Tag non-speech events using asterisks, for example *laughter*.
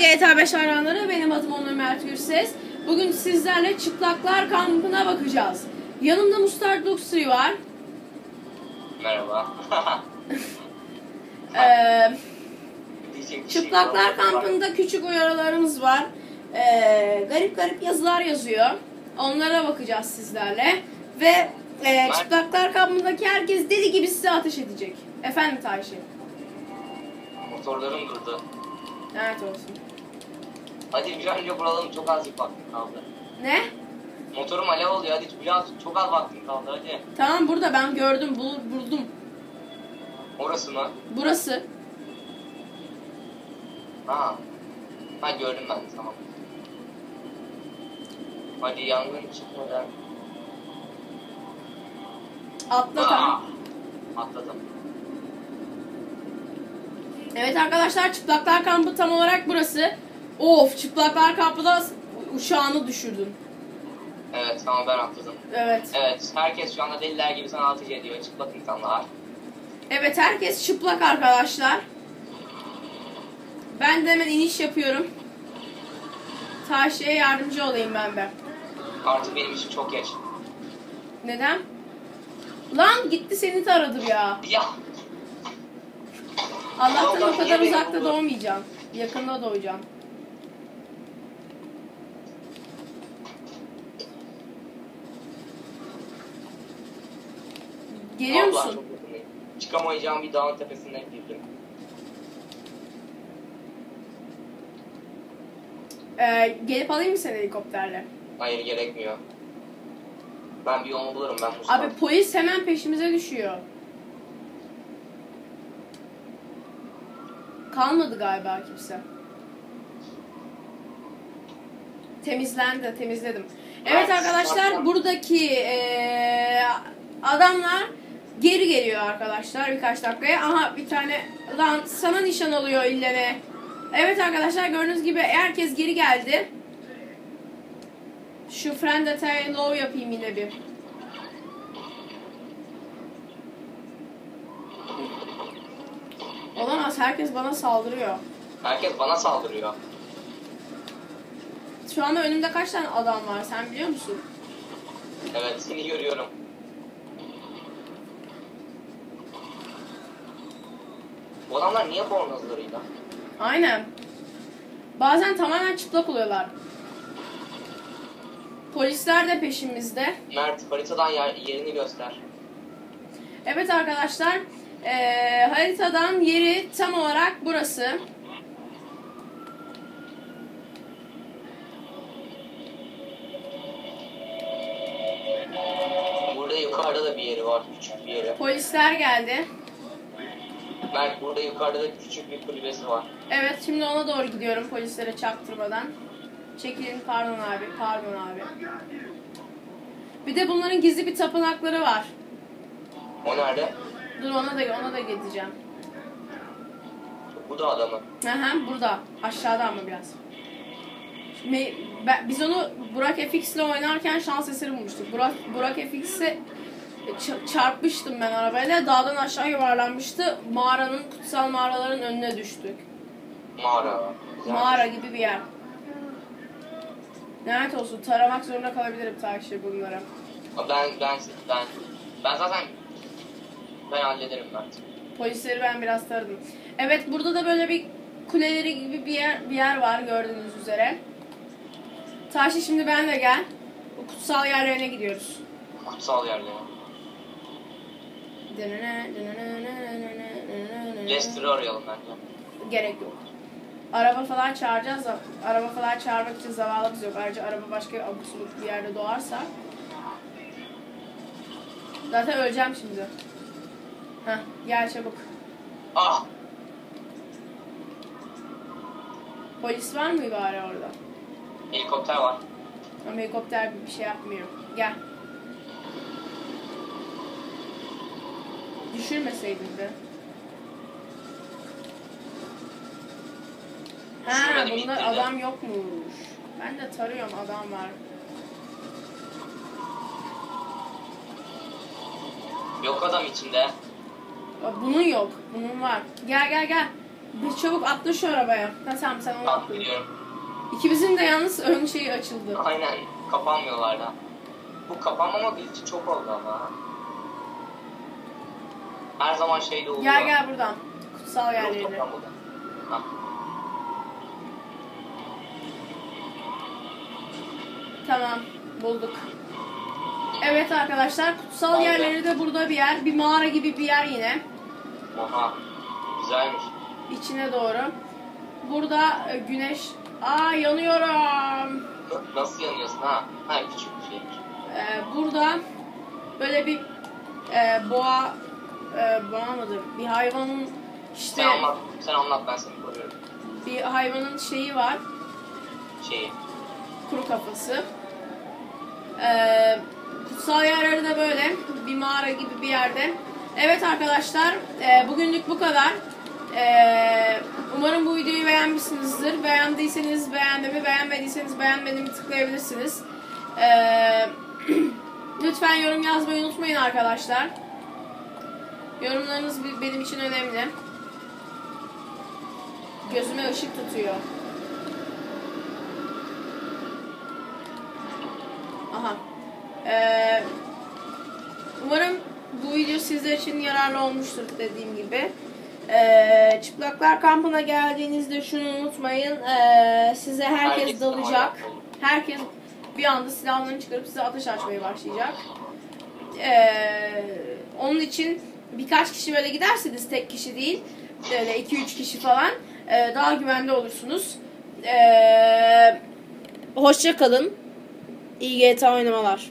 GTA 5 hayranları benim adım Onur Mert Gürses. Bugün sizlerle çıplaklar kampına bakacağız. Yanımda Mustard Luxury var. Merhaba. *laughs* Ee, şey çıplaklar kampında küçük uyarılarımız var. Ee, garip garip yazılar yazıyor. Onlara bakacağız sizlerle. Ve e, çıplaklar kampındaki herkes deli gibi size ateş edecek. Efendim Tayşe. Motorlarım durdu. Evet olsun. Hadi bir an önce vuralım çok az bir kaldı. Ne? Motorum alev oluyor hadi biraz çok az vaktim kaldı hadi. Tamam burada ben gördüm bul- buldum. Orası mı? Burası. Ha. Ha gördüm ben tamam. Hadi yangın çıkmadan. Atla tamam. Atladım. Evet arkadaşlar çıplaklar kampı tam olarak burası. Of çıplaklar kampında uşağını düşürdün. Evet tamam ben atladım. Evet. Evet herkes şu anda deliler gibi sana ateş ediyor çıplak insanlar. Evet herkes çıplak arkadaşlar. Ben de hemen iniş yapıyorum. Taşiye yardımcı olayım ben de. Artık benim için çok geç. Neden? Lan gitti seni taradım ya. Ya Allah'tan Allah o kadar uzakta buldu? doğmayacağım. Yakında doğacağım. Geliyor Allah, musun? çok. Çıkamayacağım bir dağın tepesinden girdim. Ee, gelip alayım mı seni helikopterle? Hayır gerekmiyor. Ben bir yolunu bulurum ben Mustafa. Abi polis hemen peşimize düşüyor. Kalmadı galiba kimse. Temizlendi, temizledim. Evet arkadaşlar buradaki eee, adamlar geri geliyor arkadaşlar birkaç dakikaya. Aha bir tane lan sana nişan alıyor illene. Evet arkadaşlar gördüğünüz gibi herkes geri geldi. Şu friend attack low yapayım yine bir. Olamaz herkes bana saldırıyor. Herkes bana saldırıyor. Şu anda önümde kaç tane adam var sen biliyor musun? Evet seni görüyorum. Bu adamlar niye bornozlarıyla? Aynen. Bazen tamamen çıplak oluyorlar. Polisler de peşimizde. Mert haritadan yer- yerini göster. Evet arkadaşlar eee, haritadan yeri tam olarak burası. Burada yukarıda da bir yeri var. Küçük bir yeri. Polisler geldi. Mert burada yukarıda da küçük bir kulübesi var. Evet şimdi ona doğru gidiyorum polislere çaktırmadan. Çekilin pardon abi pardon abi. Bir de bunların gizli bir tapınakları var. O nerede? Dur ona da ona da gideceğim. Bu da adamı. Aha burada. Aşağıda ama biraz. Me- ben- biz onu Burak FX ile oynarken şans eseri bulmuştuk. Burak, Burak FX'e çarpmıştım ben arabayla. Dağdan aşağı yuvarlanmıştı. Mağaranın, kutsal mağaraların önüne düştük. Mağara. Güzel. Mağara gibi bir yer. Lanet olsun. Taramak zorunda kalabilirim takip bunlara. Ben ben ben ben zaten ben hallederim Mert. Polisleri ben biraz taradım. Evet burada da böyle bir kuleleri gibi bir yer, bir yer var gördüğünüz üzere. Taşi şimdi ben de gel. Bu kutsal yerlerine gidiyoruz. Kutsal yerlere. Lester'ı arayalım bence. Gerek yok. Araba falan çağıracağız da araba falan çağırmak için zavalımız yok. Ayrıca araba başka bir abuk bir yerde doğarsa zaten öleceğim şimdi. Heh, gel çabuk. Ah! Polis var mı bari orada? Helikopter var. Ama helikopter bir şey yapmıyor. Gel. Düşürmeseydin de. Ha, ittirdim. adam yokmuş. Ben de tarıyorum adam var. Yok adam içinde. Bak Bunun yok. Bunun var. Gel gel gel. Bir çabuk atla şu arabaya. Ha tamam sen onu atla. biliyorum. İkimizin de yalnız ön şeyi açıldı. Aynen kapanmıyorlar da. Bu kapanmama bilgi çok oldu ama. Her zaman şeyde oluyor. Gel gel buradan. Kutsal yerlerine. Tamam bulduk. Evet arkadaşlar kutsal be. yerleri de burada bir yer. Bir mağara gibi bir yer yine. Oha. Güzelmiş. İçine doğru. Burada e, güneş... Aa yanıyorum. Nasıl yanıyorsun ha? Ha küçük bir şeymiş. Ee, burada böyle bir e, boğa e, boğa mıdır? Bir hayvanın işte Sen anlat, sen anlat ben seni koruyorum. bir hayvanın şeyi var. Şeyi. Kuru kafası. Ee, kutsal yerleri de böyle bir mağara gibi bir yerde. Evet arkadaşlar e, bugünlük bu kadar. E, umarım bu videoyu beğenmişsinizdir. Beğendiyseniz beğendiğimi, beğenmediyseniz beğenmediğimi tıklayabilirsiniz. E, *clears throat* lütfen yorum yazmayı unutmayın arkadaşlar. Yorumlarınız benim için önemli. Gözüme ışık tutuyor. Aha. Ee, umarım bu video sizler için yararlı olmuştur dediğim gibi. Ee, çıplaklar kampına geldiğinizde şunu unutmayın. Ee, size herkes, Herkes dalacak. Herkes bir anda silahlarını çıkarıp size ateş açmaya başlayacak. Ee, onun için birkaç kişi böyle giderseniz tek kişi değil, böyle 2-3 kişi falan e, daha güvende olursunuz. Ee, hoşça kalın. İyi GTA oynamalar.